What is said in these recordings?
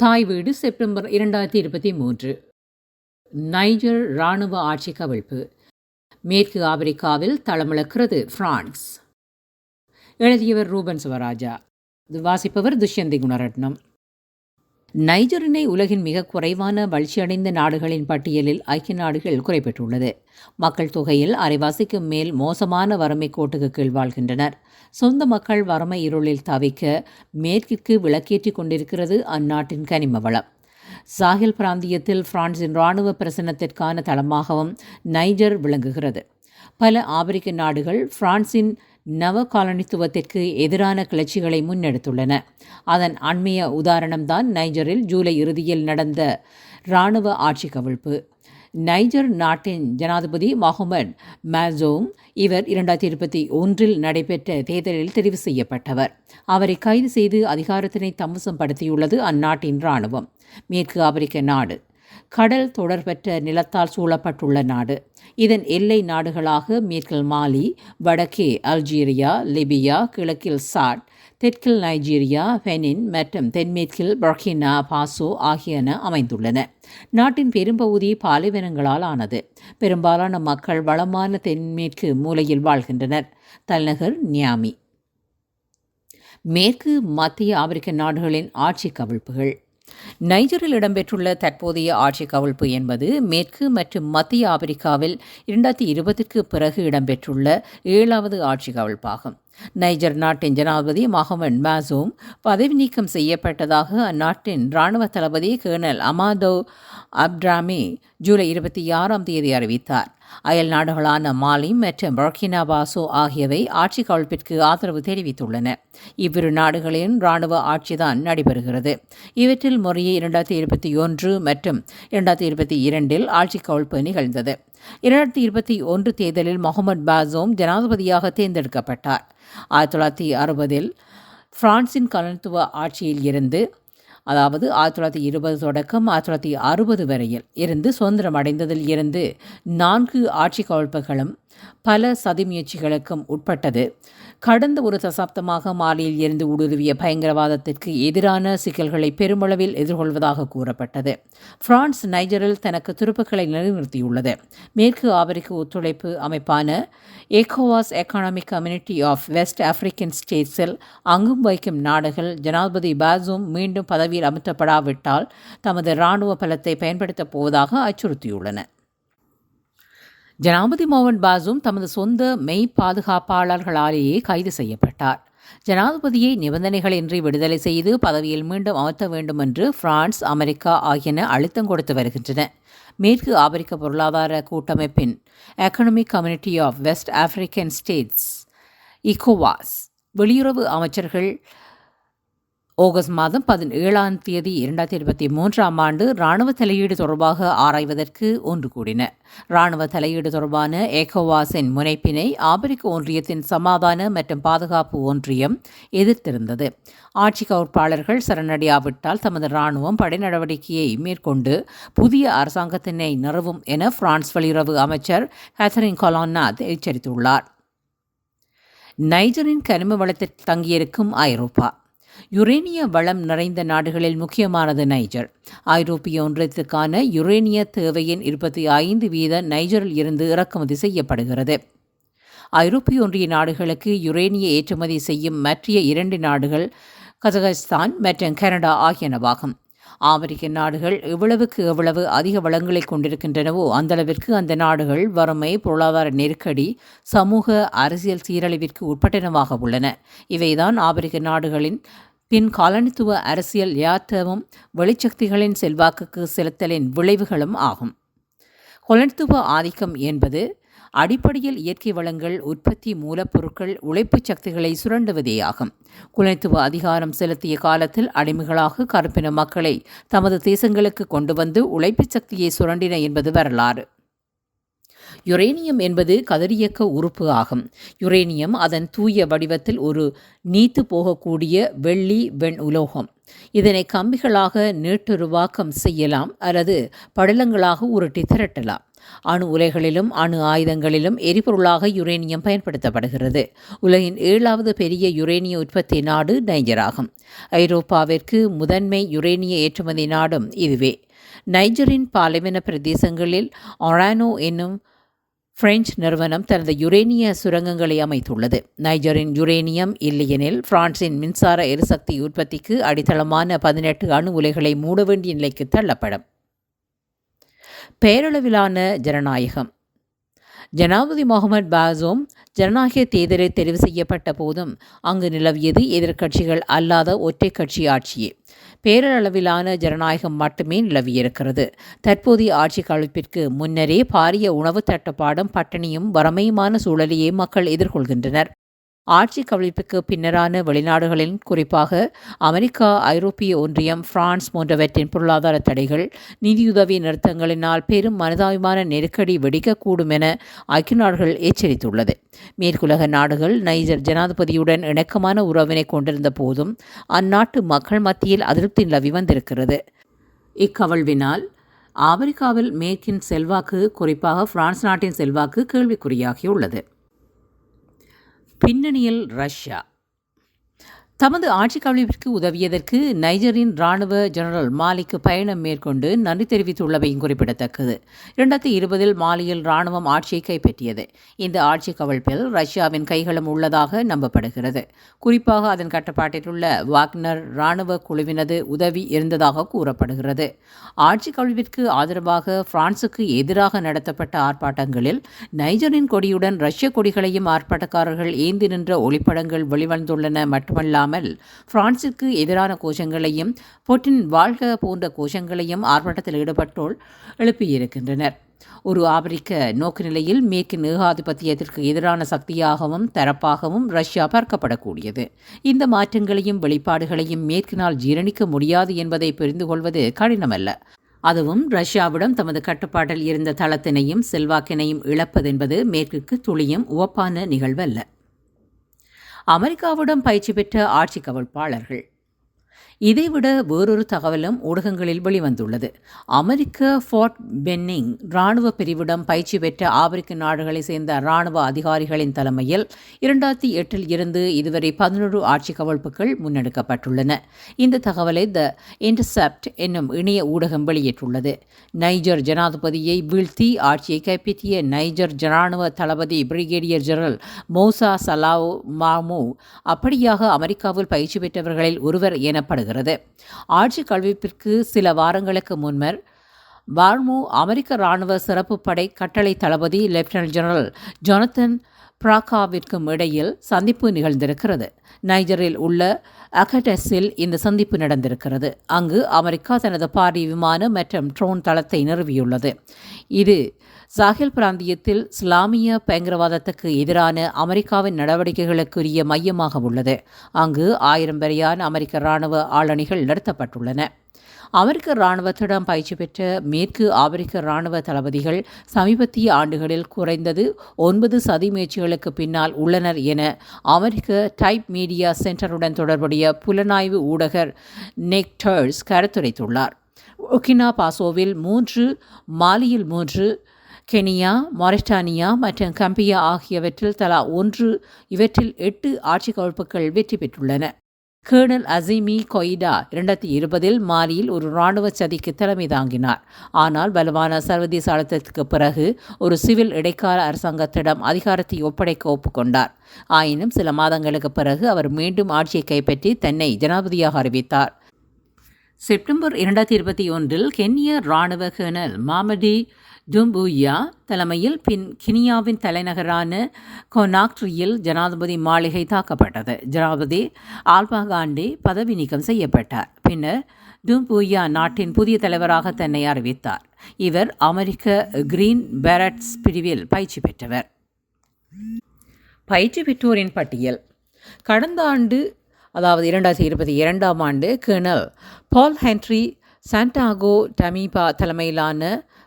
தாய் வீடு செப்டம்பர் இரண்டாயிரத்தி இருபத்தி மூன்று. நைஜர் இராணுவ ஆட்சி கவிழ்ப்பு. மேற்கு ஆப்பிரிக்காவில் தளமிழக்கிறது பிரான்ஸ். எழுதியவர் ரூபன் சிவராஜா. வாசிப்பவர் துஷ்யந்தி குணரட்னம். நைஜரினை உலகின் மிக குறைவான வளர்ச்சியடைந்த நாடுகளின் பட்டியலில் ஐக்கிய நாடுகள் குறிப்பிட்டுள்ளது மக்கள் தொகையில் அரைவாசிக்கும் மேல் மோசமான வறுமை கோட்டுக்கு கீழ் வாழ்கின்றனர். சொந்த மக்கள் வறுமை இருளில் தவிக்க மேற்கிற்கு விளக்கேற்றிக் கொண்டிருக்கிறது அந்நாட்டின் கனிம வளம். சாஹில் பிராந்தியத்தில் பிரான்சின் இராணுவ பிரசனத்திற்கான தளமாகவும் நைஜர் விளங்குகிறது. பல ஆப்பிரிக்க நாடுகள் பிரான்சின் நவ காலனித்துவத்திற்கு எதிரான கிளர்ச்சிகளை முன்னெடுத்துள்ளன. அதன் அண்மைய உதாரணம்தான் நைஜரில் ஜூலை இறுதியில் நடந்த இராணுவ ஆட்சி கவிழ்ப்பு நைஜர் நாட்டின் ஜனாதிபதி மொஹமட் மேசோம் இவர் இரண்டாயிரத்தி இருபத்தி ஒன்றில் நடைபெற்ற தேர்தலில் தெரிவு செய்யப்பட்டவர். அவரை கைது செய்து அதிகாரத்தினை தம்வசப்படுத்தியுள்ளது அந்நாட்டின் இராணுவம். மேற்கு ஆப்பிரிக்க நாடு கடல் தொடர்பற்ற நிலத்தால் சூழப்பட்டுள்ள நாடு. இதன் எல்லை நாடுகளாக மேற்கில் மாலி வடக்கே அல்ஜீரியா லிபியா கிழக்கில் சாட் தெற்கில் நைஜீரியா பெனின் மற்றும் தென்மேற்கில் பர்கினா பாசோ ஆகியன அமைந்துள்ளன. நாட்டின் பெரும்பகுதி பாலைவனங்களால் ஆனது. பெரும்பாலான மக்கள் வளமான தென்மேற்கு மூலையில் வாழ்கின்றனர். தலைநகர் நியாமி மேற்கு மத்திய ஆப்பிரிக்க நாடுகளின் ஆட்சி கவிழ்ப்புகள். நைஜரில் இடம்பெற்றுள்ள தற்போதைய ஆட்சி கவிழ்ப்பு என்பது மேற்கு மற்றும் மத்திய ஆப்பிரிக்காவில் இரண்டாயிரத்தி இருபதுக்கு பிறகு இடம்பெற்றுள்ள ஏழாவது ஆட்சி கவிழ்ப்பாகும். நைஜர் நாட்டின் ஜனாதிபதி மஹமன் மாசூம் பதவி நீக்கம் செய்யப்பட்டதாக அந்நாட்டின் இராணுவ தளபதி கேர்னல் அமாதோ அப்ட்ராமி ஜூலை இருபத்தி ஆறாம் தேதி அறிவித்தார். அயல் நாடுகளான மாலி மற்றும் பர்கினாபாசோ ஆகியவை ஆட்சி கவிழ்ப்பிற்கு ஆதரவு தெரிவித்துள்ளன. இவ்விரு நாடுகளின் இராணுவ ஆட்சிதான் நடைபெறுகிறது. இவற்றில் முறையே இரண்டாயிரத்தி இருபத்தி ஒன்று மற்றும் இரண்டாயிரத்தி இருபத்தி இரண்டில் ஆட்சி கவிழ்ப்பு நிகழ்ந்தது. இரண்டாயிரத்தி இருபத்தி ஒன்று தேர்தலில் முகமது பாசோம் ஜனாதிபதியாக தேர்ந்தெடுக்கப்பட்டார். ஆயிரத்தி தொள்ளாயிரத்தி அறுபதில் பிரான்சின் கலனத்துவ ஆட்சியில் இருந்து அதாவது ஆயிரத்தி தொள்ளாயிரத்தி இருபது தொடக்கம் ஆயிரத்தி தொள்ளாயிரத்தி அறுபது வரையில் இருந்து சுதந்திரம் அடைந்ததில் இருந்து நான்கு ஆட்சி கவிழ்ப்புகளும் பல சதி முயற்சிகளுக்கும் உட்பட்டது. கடந்த ஒரு தசாப்தமாக மாலியில் இருந்து ஊடுருவிய பயங்கரவாதத்திற்கு எதிரான சிக்கல்களை பெருமளவில் எதிர்கொள்வதாக கூறப்பட்டது. பிரான்ஸ் நைஜரில் தனக்கு துருப்புக்களை நிலைநிறுத்தியுள்ளது. மேற்கு ஆப்பிரிக்க ஒத்துழைப்பு அமைப்பான ஏகோவாஸ் economic community of west African ஸ்டேட்ஸில் அங்கும் வைக்கும் நாடுகள் ஜனாதிபதி பாசூம் மீண்டும் பதவியில் அமர்த்தப்படாவிட்டால் தமது இராணுவ பலத்தை பயன்படுத்தப் போவதாக அச்சுறுத்தியுள்ளன. ஜனாபதி மோகன் பாசும் தமது சொந்த மெய் பாதுகாப்பாளர்களாலேயே கைது செய்யப்பட்டார். ஜனாதிபதியை நிபந்தனைகளின்றி விடுதலை செய்து பதவியில் மீண்டும் அமர்த்த வேண்டும் என்று பிரான்ஸ் அமெரிக்கா ஆகியன அழுத்தம் கொடுத்து வருகின்றன. மேற்கு ஆப்பிரிக்க பொருளாதார கூட்டமைப்பின் economic community of west African states இகோவாஸ் வெளியுறவு அமைச்சர்கள் ஆகஸ்ட் மாதம் பதினேழாம் தேதி இரண்டாயிரத்தி இருபத்தி மூன்றாம் ஆண்டு இராணுவ தலையீடு தொடர்பாக ஆராய்வதற்கு ஒன்று கூடின. இராணுவ தலையீடு தொடர்பான ஏகோவாஸின் முனைப்பினை ஆப்பிரிக்க ஒன்றியத்தின் சமாதான மற்றும் பாதுகாப்பு ஒன்றியம் எதிர்த்திருந்தது. ஆட்சி கவுற்பாளர்கள் சரணடையாவிட்டால் தமது இராணுவம் படை நடவடிக்கையை மேற்கொண்டு புதிய அரசாங்கத்தினை நிறுவும் என பிரான்ஸ் வெளியுறவு அமைச்சர் கேத்தரின் கொலான்னாத் எச்சரித்துள்ளார். நைஜரின் கனிம வளத்தில் தங்கியிருக்கும் ஐரோப்பா. யுரேனிய வளம் நிறைந்த நாடுகளில் முக்கியமானது நைஜர். ஐரோப்பிய ஒன்றியத்துக்கான யுரேனிய தேவையின் இருபத்தி ஐந்து வீத நைஜரில் இருந்து இறக்குமதி செய்யப்படுகிறது. ஐரோப்பிய ஒன்றிய நாடுகளுக்கு யுரேனிய ஏற்றுமதி செய்யும் மற்ற இரண்டு நாடுகள் கசகஸ்தான் மற்றும் கனடா ஆகியனவாகும். ஆப்பிரிக்க நாடுகள் எவ்வளவுக்கு எவ்வளவு அதிக வளங்களை கொண்டிருக்கின்றனவோ அந்தளவிற்கு அந்த நாடுகள் வறுமை பொருளாதார நெருக்கடி சமூக அரசியல் சீரழிவிற்கு உட்பட்டனவாக உள்ளன. இவைதான் ஆப்பிரிக்க நாடுகளின் பின் காலனித்துவ அரசியல் யாத்தமும் வெளிச்சக்திகளின் செல்வாக்குக்கு செலுத்தலின் விளைவுகளும் ஆகும். கொலனித்துவ ஆதிக்கம் என்பது அடிப்படையில் இயற்கை வளங்கள் உற்பத்தி மூலப்பொருட்கள் உழைப்புச் சக்திகளை சுரண்டுவதேயாகும் குலத்துவ அதிகாரம் செலுத்திய காலத்தில் அடிமைகளாக கருப்பின மக்களை தமது தேசங்களுக்கு கொண்டு வந்து உழைப்புச் சக்தியை சுரண்டின என்பது வரலாறு. யுரேனியம் என்பது கதிரியக்க உறுப்பு ஆகும். யுரேனியம் அதன் தூய வடிவத்தில் ஒரு நீத்து போகக்கூடிய வெள்ளி வெண் உலோகம். இதனை கம்பிகளாக நீட்டுருவாக்கம் செய்யலாம் அல்லது படலங்களாக உருட்டி திரட்டலாம். அணு உலைகளிலும் அணு ஆயுதங்களிலும் எரிபொருளாக யுரேனியம் பயன்படுத்தப்படுகிறது. உலகின் ஏழாவது பெரிய யுரேனிய உற்பத்தி நாடு நைஜர் ஆகும் ஐரோப்பாவிற்கு முதன்மை யுரேனிய ஏற்றுமதி நாடும் இதுவே. நைஜரின் பாலைவன பிரதேசங்களில் ஒரானோ என்னும் பிரெஞ்சு நிறுவனம் தனது யுரேனிய சுரங்கங்களை அமைத்துள்ளது. நைஜரின் யுரேனியம் இல்லையெனில் பிரான்சின் மின்சார எரிசக்தி உற்பத்திக்கு அடித்தளமான பதினெட்டு அணு உலைகளை மூட வேண்டிய நிலைக்கு தள்ளப்படும். பேரளவிலான ஜனநாயகம். ஜனாதிபதி முகமது பாசோம் ஜனநாயக தேர்தலில் தெரிவு செய்யப்பட்ட போதும் அங்கு நிலவியது எதிர்க்கட்சிகள் அல்லாத ஒற்றை கட்சி ஆட்சியே. பேரளவிலான ஜனநாயகம் மட்டுமே நிலவியிருக்கிறது. தற்போதைய ஆட்சி கழிப்பிற்கு முன்னரே பாரிய உணவு தட்டுப்பாடும் பட்டினியும் வறுமையுமான சூழலையே மக்கள் எதிர்கொள்கின்றனர். ஆட்சி கவிழ்ப்புக்கு பின்னரான வெளிநாடுகளின் குறிப்பாக அமெரிக்கா ஐரோப்பிய ஒன்றியம் பிரான்ஸ் போன்றவற்றின் பொருளாதார தடைகள் நிதியுதவி நிறுத்தங்களினால் பெரும் மனிதாபிமான நெருக்கடி வெடிக்கக்கூடும் என ஐக்கிய நாடுகள் எச்சரித்துள்ளது. மேற்குலக நாடுகள் நைஜர் ஜனாதிபதியுடன் இணக்கமான உறவினை கொண்டிருந்த போதும் அந்நாட்டு மக்கள் மத்தியில் அதிருப்தி நிலவி வந்திருக்கிறது. இக்கவழ்வினால் ஆப்பிரிக்காவில் மேற்கின் செல்வாக்கு குறிப்பாக பிரான்ஸ் நாட்டின் செல்வாக்கு கேள்விக்குறியாகியுள்ளது. பின்னணியில் ரஷ்யா. தமது ஆட்சி கவிழ்விற்கு உதவியதற்கு நைஜரின் ராணுவ ஜெனரல் மாலிக்கு பயணம் மேற்கொண்டு நன்றி தெரிவித்துள்ளவையும் குறிப்பிடத்தக்கது. இரண்டாயிரத்தி இருபதில் மாலியில் ராணுவம் ஆட்சியை கைப்பற்றியது. இந்த ஆட்சி கவிழ்ப்பில் ரஷ்யாவின் கைகளும் உள்ளதாக நம்பப்படுகிறது. குறிப்பாக அதன் கட்டுப்பாட்டில் உள்ள வாக்னர் இராணுவ குழுவினது உதவி இருந்ததாக கூறப்படுகிறது. ஆட்சி கவிழ்விற்கு ஆதரவாக பிரான்சுக்கு எதிராக நடத்தப்பட்ட ஆர்ப்பாட்டங்களில் நைஜரின் கொடியுடன் ரஷ்ய கொடிகளையும் ஆர்ப்பாட்டக்காரர்கள் ஏந்தி நின்ற ஒளிப்படங்கள் வெளிவந்துள்ளன மட்டுமல்லாமல் இல்லாமல் பிரான்சிற்கு எதிரான கோஷங்களையும் புட்டின் வாழ்க போன்ற கோஷங்களையும் ஆர்ப்பாட்டத்தில் ஈடுபட்டோர் எழுப்பியிருக்கின்றனர். ஒரு ஆப்பிரிக்க நோக்கு நிலையில் மேற்கின் ஏகாதிபத்தியத்திற்கு எதிரான சக்தியாகவும் தரப்பாகவும் ரஷ்யா பார்க்கப்படக்கூடியது. இந்த மாற்றங்களையும் வெளிப்பாடுகளையும் மேற்கினால் ஜீரணிக்க முடியாது என்பதை புரிந்து கொள்வது கடினமல்ல. அதுவும் ரஷ்யாவிடம் தமது கட்டுப்பாட்டில் இருந்த தளத்தினையும் செல்வாக்கினையும் இழப்பதென்பது மேற்குக்கு துளியும் உவப்பான நிகழ்வல்ல. அமெரிக்காவுடன் பயிற்சி பெற்ற ஆட்சி கவிழ்ப்பாளர்கள். இதைவிட வேறொரு தகவலும் ஊடகங்களில் வெளிவந்துள்ளது. அமெரிக்க ஃபோர்ட் பென்னிங் இராணுவ பிரிவிடம் பயிற்சி பெற்ற ஆப்பிரிக்க நாடுகளைச் சேர்ந்த இராணுவ அதிகாரிகளின் தலைமையில் இரண்டாயிரத்தி எட்டில் இருந்து இதுவரை பதினொரு ஆட்சி கவல்ப்புகள் முன்னெடுக்கப்பட்டுள்ளன. இந்த தகவலை த இன்டர்செப்ட் என்னும் இணைய ஊடகம் வெளியிட்டுள்ளது. நைஜர் ஜனாதிபதியை வீழ்த்தி ஆட்சியை கைப்பற்றிய நைஜர் இராணுவ தளபதி பிரிகேடியர் ஜெனரல் மோசா சலாவ் மாமு அப்படியாக அமெரிக்காவில் பயிற்சி பெற்றவர்களில் ஒருவர் எனப்படுகிறார். வருகிறது ஆட்சி கல்விப்பிற்கு சில வாரங்களுக்கு முன்னர் பார்மு அமெரிக்க இராணுவ சிறப்பு படை கட்டளை தளபதி லெப்டினன்ட் ஜெனரல் ஜொனத்தன் பிராகாவிற்கும் இடையில் சந்திப்பு நிகழ்ந்திருக்கிறது. நைஜரில் உள்ள அகடஸில் இந்த சந்திப்பு நடந்திருக்கிறது. அங்கு அமெரிக்கா தனது பாரி விமானம் மற்றும் ட்ரோன் தளத்தை நிறுவியுள்ளது. இது சாஹில் பிராந்தியத்தில் இஸ்லாமிய பயங்கரவாதத்துக்கு எதிரான அமெரிக்காவின் நடவடிக்கைகளுக்குரிய மையமாக உள்ளது. அங்கு ஆயிரம் வரையான அமெரிக்க இராணுவ ஆளணிகள் நடத்தப்பட்டுள்ளன அமெரிக்க இராணுவத்திடம் பயிற்சி பெற்ற மேற்கு ஆப்பிரிக்க இராணுவ தளபதிகள் சமீபத்திய ஆண்டுகளில் குறைந்தது ஒன்பது சதி முயற்சிகளுக்கு பின்னால் உள்ளனர் என அமெரிக்க டைப் மீடியா சென்டருடன் தொடர்புடைய புலனாய்வு ஊடகர் நெக்டர்ஸ் கருத்துரைத்துள்ளார். ஒகினா பாசோவில் மூன்று மாலியில் மூன்று கெனியா மொரிட்டானியா மற்றும் கம்பியா ஆகியவற்றில் தலா ஒன்று இவற்றில் எட்டு ஆட்சி கவிழ்ப்புகள் வெற்றி பெற்றுள்ளன. கேர்னல் அசிமி கொய்டா இரண்டாயிரத்தி இருபதில் மாலியில் ஒரு இராணுவ சதிக்கு தலைமை தாங்கினார். ஆனால் வலுவான சர்வதேச அழுத்தத்துக்கு பிறகு ஒரு சிவில் இடைக்கால அரசாங்கத்திடம் அதிகாரத்தை ஒப்படைக்க ஒப்புக்கொண்டார். ஆயினும் சில மாதங்களுக்கு பிறகு அவர் மீண்டும் ஆட்சியை கைப்பற்றி தன்னை ஜனாதிபதியாக அறிவித்தார். செப்டம்பர் இரண்டாயிரத்தி இருபத்தி ஒன்றில் கென்ய இராணுவ கேர்னல் மாமடி டும்புயா தலைமையில் பின் கினியாவின் தலைநகரான கொனாக்ட்ரியில் ஜனாதிபதி மாளிகை தாக்கப்பட்டது. ஜனாதிபதி ஆல்பா காண்டி பதவி நீக்கம் செய்யப்பட்டார். பின்னர் டும்புயா நாட்டின் புதிய தலைவராக தன்னை அறிவித்தார். இவர் அமெரிக்க கிரீன் பேரட்ஸ் பிரிவில் பயிற்சி பெற்றவர். பயிற்சி பெற்றோரின் பட்டியல். கடந்த ஆண்டு அதாவது இரண்டாயிரத்தி இருபத்தி இரண்டாம் ஆண்டு கேர்னல் பால் ஹென்ட்ரி சாண்டாகோ டமீபா தலைமையிலான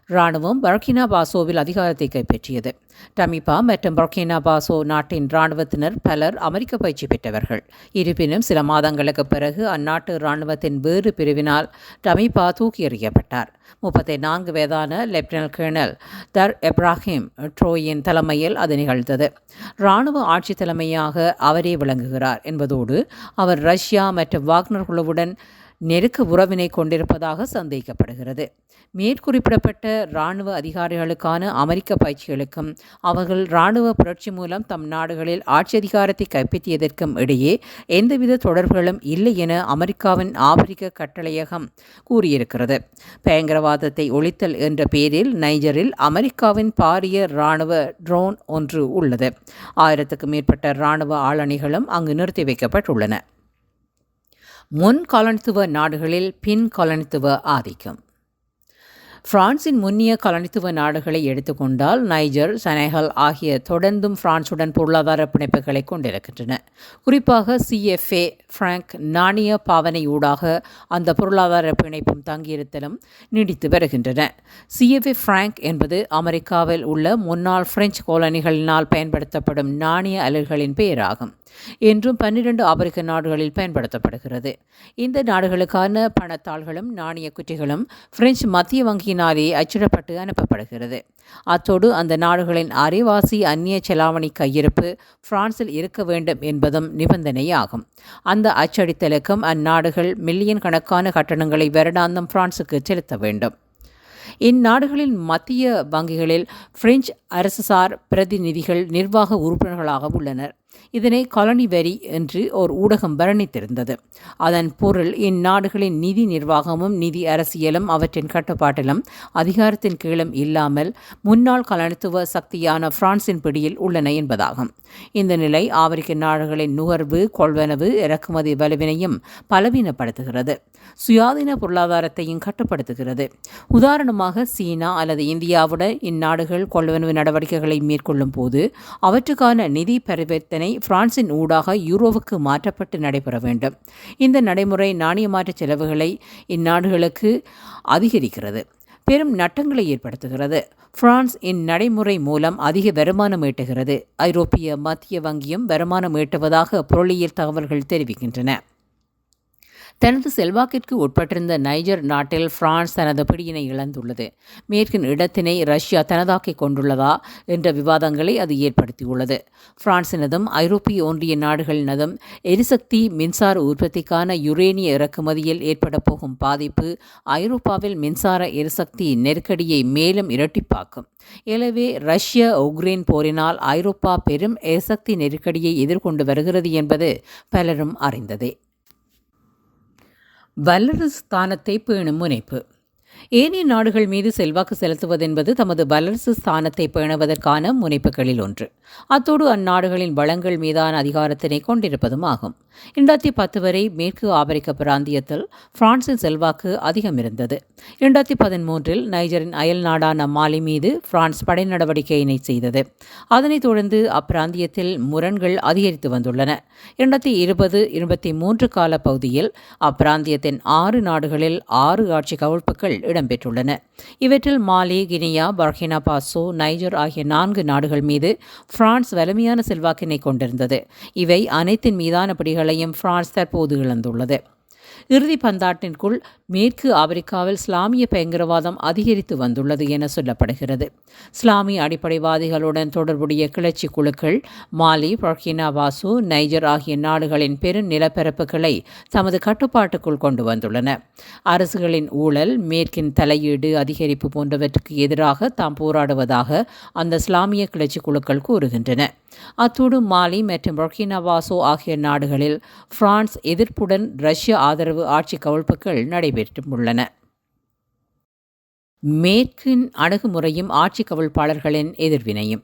இராணுவம் பர்கினா பாசோவில் அதிகாரத்தை கைப்பற்றியது. டமிபா மற்றும் பர்கினா பாசோ நாட்டின் இராணுவத்தினர் பலர் அமெரிக்க பயிற்சி பெற்றவர்கள். இருப்பினும் சில மாதங்களுக்கு பிறகு அந்நாட்டு இராணுவத்தின் வேறு பிரிவினால் டமிபா தூக்கி எறியப்பட்டார். முப்பத்தி நான்கு வயதான லெப்டினன்ட் கர்னல் தர் எப்ராஹிம் ட்ரோயின் தலைமையில் அது நிகழ்ந்தது. இராணுவ ஆட்சி தலைமையாக அவரே விளங்குகிறார் என்பதோடு அவர் ரஷ்யா மற்றும் வாக்னர் குழுவுடன் நெருக்க உறவினை கொண்டிருப்பதாக சந்தேகிக்கப்படுகிறது மேற்குறிப்பிடப்பட்ட இராணுவ அதிகாரிகளுக்கான அமெரிக்க பயிற்சிகளுக்கும் அவர்கள் இராணுவ புரட்சி மூலம் தம் நாடுகளில் ஆட்சி அதிகாரத்தை கைப்பற்றியதற்கும் இடையே எந்தவித தொடர்புகளும் இல்லை என அமெரிக்காவின் ஆப்பிரிக்க கட்டளையகம் கூறியிருக்கிறது. பயங்கரவாதத்தை ஒழித்தல் என்ற பெயரில் நைஜரில் அமெரிக்காவின் பாரிய இராணுவ ட்ரோன் ஒன்று உள்ளது. ஆயிரத்துக்கும் மேற்பட்ட இராணுவ ஆளணிகளும் அங்கு நிறுத்தி வைக்கப்பட்டுள்ளன. முன் காலனித்துவ நாடுகளில் பின் காலனித்துவ ஆதிக்கம். பிரான்சின் முன்னிய காலனித்துவ நாடுகளை எடுத்துக்கொண்டால் நைஜர் செனகல் ஆகிய தொடர்ந்தும் பிரான்சுடன் பொருளாதார பிணைப்புகளை கொண்டிருக்கின்றன. குறிப்பாக சிஎஃப்ஏ பிராங்க் நாணய பாவனையூடாக அந்த பொருளாதார பிணைப்பும் தங்கியிருத்தலும் நீடித்து வருகின்றன. சிஎஃப்ஏ பிராங்க் என்பது அமெரிக்காவில் உள்ள முன்னாள் பிரெஞ்சு காலனிகளினால் பயன்படுத்தப்படும் நாணய அலகுகளின் பெயராகும். என்றும் பன்னிரண்டு ஆப்பிரிக்க நாடுகளில் பயன்படுத்தப்படுகிறது. இந்த நாடுகளுக்கான பணத்தாள்களும் நாணய குட்டிகளும் பிரெஞ்சு மத்திய வங்கியினாலே அச்சிடப்பட்டு அனுப்பப்படுகிறது. அத்தோடு அந்த நாடுகளின் அரைவாசி அந்நிய செலாவணி கையிருப்பு பிரான்சில் இருக்க வேண்டும் என்பதும் நிபந்தனையாகும். அந்த அச்சடித்தலுக்கும் அந்நாடுகள் மில்லியன் கணக்கான கட்டணங்களை வருடாந்தம் பிரான்சுக்கு செலுத்த வேண்டும். இந்நாடுகளின் மத்திய வங்கிகளில் பிரெஞ்சு அரசுசார் பிரதிநிதிகள் நிர்வாக உறுப்பினர்களாக உள்ளனர். இதனை காலனி வரி என்று ஓர் ஊடகம் வர்ணித்திருந்தது. அதன் பொருள் இந்நாடுகளின் நிதி நிர்வாகமும் நிதி அரசியலும் அவற்றின் கட்டுப்பாட்டிலும் அதிகாரத்தின் கீழும் இல்லாமல் முன்னாள் கலனித்துவ சக்தியான பிரான்சின் பிடியில் உள்ளன என்பதாகும். இந்த நிலை ஆப்பிரிக்க நாடுகளின் நுகர்வு கொள்வனவு இறக்குமதி வலுவினையும் பலவீனப்படுத்துகிறது. சுயாதீன பொருளாதாரத்தையும் கட்டுப்படுத்துகிறது. உதாரணமாக சீனா அல்லது இந்தியாவுடன் இந்நாடுகள் கொள்வனவு நடவடிக்கைகளை மேற்கொள்ளும் போது அவற்றுக்கான நிதி பரிவர்த்தனை பிரான்சின் ஊடாக யூரோவுக்கு மாற்றப்பட்டு நடைபெற வேண்டும். இந்த நடைமுறை நாணய மாற்ற செலவுகளை இந்நாடுகளுக்கு அதிகரிக்கிறது. பெரும் நட்டங்களை ஏற்படுத்துகிறது. பிரான்ஸ் இந்நடைமுறை மூலம் அதிக வருமானம் ஈட்டுகிறது. ஐரோப்பிய மத்திய வங்கியும் வருமானம் ஈட்டுவதாக பொருளியல் தகவல்கள் தெரிவிக்கின்றன. தனது செல்வாக்கிற்கு உட்பட்டிருந்த நைஜர் நாட்டில் பிரான்ஸ் தனது பிடியினை இழந்துள்ளது. மேற்கின் இடத்தினை ரஷ்யா தனதாக்கிக் கொண்டுள்ளதா என்ற விவாதங்களை அது ஏற்படுத்தியுள்ளது. பிரான்சினதும் ஐரோப்பிய ஒன்றிய நாடுகளினதும் எரிசக்தி மின்சார உற்பத்திக்கான யுரேனிய இறக்குமதியில் ஏற்பட போகும் பாதிப்பு ஐரோப்பாவில் மின்சார எரிசக்தி நெருக்கடியை மேலும் இரட்டிப்பாக்கும். எனவே ரஷ்ய உக்ரைன் போரினால் ஐரோப்பா பெரும் எரிசக்தி நெருக்கடியை எதிர்கொண்டு வருகிறது என்பது பலரும் அறிந்ததே. வல்லரசு ஸ்தானத்தை பேணும் முனைப்பு. ஏனைய நாடுகள் மீது செல்வாக்கு செலுத்துவதென்பது தமது வல்லரசு ஸ்தானத்தை பேணுவதற்கான முனைப்புகளில் ஒன்று. அத்தோடு அந்நாடுகளின் வளங்கள் மீதான அதிகாரத்தினை கொண்டிருப்பதும் ஆகும். இரண்டாயிரத்தி பத்து வரை மேற்கு ஆப்பிரிக்க பிராந்தியத்தில் பிரான்சின் செல்வாக்கு அதிகம் இருந்தது. இரண்டாயிரத்தி பதிமூன்றில் நைஜரின் அயல் நாடான மாலி மீது பிரான்ஸ் படை நடவடிக்கையினை செய்தது. அதனைத் தொடர்ந்து அப்பிராந்தியத்தில் முரண்கள் அதிகரித்து வந்துள்ளன. இரண்டாயிரத்தி இருபது இருபத்தி மூன்று கால பகுதியில் அப்பிராந்தியத்தின் ஆறு நாடுகளில் ஆறு ஆட்சி கவிழ்ப்புகள் இடம்பெற்றுள்ளன. இவற்றில் Mali Guinea Burkina Faso Niger ஆகிய நான்கு நாடுகள் மீது பிரான்ஸ் வலிமையான செல்வாக்கினை கொண்டிருந்தது. இவை அனைத்தின் மீதான பிடிகளையும் பிரான்ஸ் தற்போது இழந்துள்ளது. இறுதி பந்தாட்டிற்குள் மேற்கு ஆப்பிரிக்காவில் இஸ்லாமிய பயங்கரவாதம் அதிகரித்து வந்துள்ளது என சொல்லப்படுகிறது. இஸ்லாமிய அடிப்படைவாதிகளுடன் தொடர்புடைய கிளர்ச்சி குழுக்கள் மாலி பர்கினா பாசோ நைஜர் ஆகிய நாடுகளின் பெரும் நிலப்பரப்புகளை தமது கட்டுப்பாட்டுக்குள் கொண்டு வந்துள்ளன. அரசுகளின் ஊழல் மேற்கின் தலையீடு அதிகரிப்பு போன்றவற்றுக்கு எதிராக தாம் போராடுவதாக அந்த இஸ்லாமிய கிளர்ச்சி குழுக்கள் கூறுகின்றன. அத்தோடு மாலி மற்றும் பர்கினாவாசோ ஆகிய நாடுகளில் பிரான்ஸ் எதிர்ப்புடன் ரஷ்ய ஆதரவு ஆட்சி கவிழ்ப்புகள் உள்ளன. மேற்கின் அணுகுமுறையும் ஆட்சி கவிழ்ப்பாளர்களின் எதிர்வினையும்.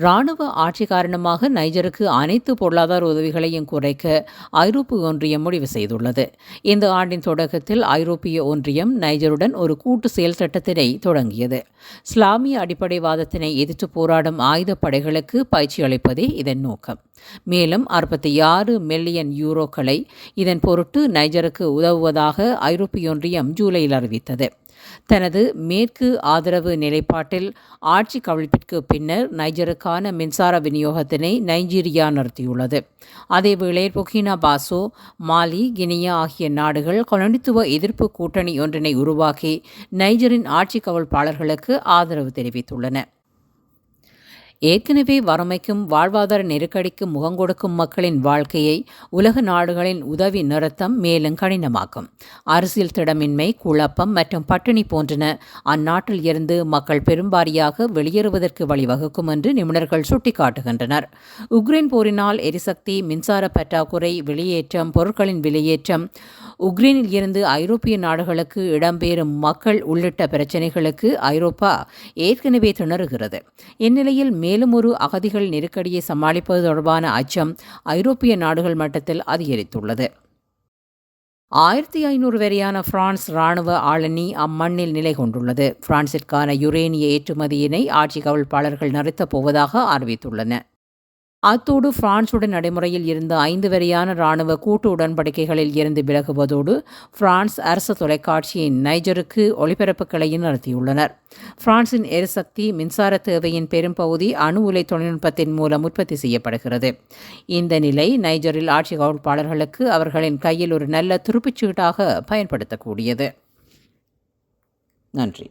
இராணுவ ஆட்சி காரணமாக நைஜருக்கு அனைத்து பொருளாதார உதவிகளையும் குறைக்க ஐரோப்பிய ஒன்றியம் முடிவு செய்துள்ளது. இந்த ஆண்டின் தொடக்கத்தில் ஐரோப்பிய ஒன்றியம் நைஜருடன் ஒரு கூட்டு செயல் திட்டத்தினை தொடங்கியது. இஸ்லாமிய அடிப்படைவாதத்தினை எதிர்த்து போராடும் ஆயுதப்படைகளுக்கு பயிற்சி அளிப்பதே இதன் நோக்கம். மேலும் அறுபத்தி ஆறு மில்லியன் யூரோக்களை இதன் பொருட்டு நைஜருக்கு உதவுவதாக ஐரோப்பிய ஒன்றியம் ஜூலையில் அறிவித்தது. தனது மேற்கு ஆதரவு நிலைப்பாட்டில் ஆட்சி கவிழ்ப்பிற்கு பின்னர் நைஜருக்கான மின்சார விநியோகத்தினை நைஜீரியா நிறுத்தியுள்ளது. அதேவேளை பொகினா பாசோ மாலி கினியா ஆகிய நாடுகள் கொலனித்துவ எதிர்ப்பு கூட்டணி ஒன்றினை உருவாக்கி நைஜரின் ஆட்சி கவிழ்ப்பாளர்களுக்கு ஆதரவு தெரிவித்துள்ளன. ஏற்கனவே வறுமைக்கும் வாழ்வாதார நெருக்கடிக்கும் முகங்கொடுக்கும் மக்களின் வாழ்க்கையை உலக நாடுகளின் உதவி நிறுத்தம் மேலும் கடினமாக்கும். அரசியல் திடமின்மை குழப்பம் மற்றும் பட்டினி போன்றன அந்நாட்டில் இருந்து மக்கள் பெரும்பாரியாக வெளியேறுவதற்கு வழிவகுக்கும் என்று நிபுணர்கள் சுட்டிக்காட்டுகின்றனர். உக்ரைன் போரினால் எரிசக்தி மின்சார பற்றாக்குறை வெளியேற்றம் பொருட்களின் விலையேற்றம் உக்ரைனில் இருந்து ஐரோப்பிய நாடுகளுக்கு இடம்பெறும் மக்கள் உள்ளிட்ட பிரச்சினைகளுக்கு ஐரோப்பா ஏற்கனவே திணறுகிறது. இந்நிலையில் மேலும் ஒரு அகதிகள் நெருக்கடியை சமாளிப்பது தொடர்பான அச்சம் ஐரோப்பிய நாடுகள் மட்டத்தில் அதிகரித்துள்ளது. ஆயிரத்தி ஐநூறு வரையான பிரான்ஸ் இராணுவ ஆளணி அம்மண்ணில் நிலை கொண்டுள்ளது. பிரான்சிற்கான யுரேனிய ஏற்றுமதியினை ஆட்சி கவிழ்ப்பாளர்கள் நிறுத்தப் போவதாக அறிவித்துள்ளன. அத்தோடு பிரான்சுடன் நடைமுறையில் இருந்த ஐந்து வரையான இராணுவ கூட்டு உடன்படிக்கைகளில் இருந்து விலகுவதோடு பிரான்ஸ் அரசு தொலைக்காட்சியின் நைஜருக்கு ஒளிபரப்புகளையும் நடத்தியுள்ளனர். பிரான்சின் எரிசக்தி மின்சார தேவையின் பெரும்பகுதி அணு உலை தொழில்நுட்பத்தின் மூலம் உற்பத்தி செய்யப்படுகிறது. இந்த நிலை நைஜரில் ஆட்சி கவுழ்ப்பாளர்களுக்கு அவர்களின் கையில் ஒரு நல்ல துருப்புச்சீட்டாக பயன்படுத்தக்கூடியது. நன்றி.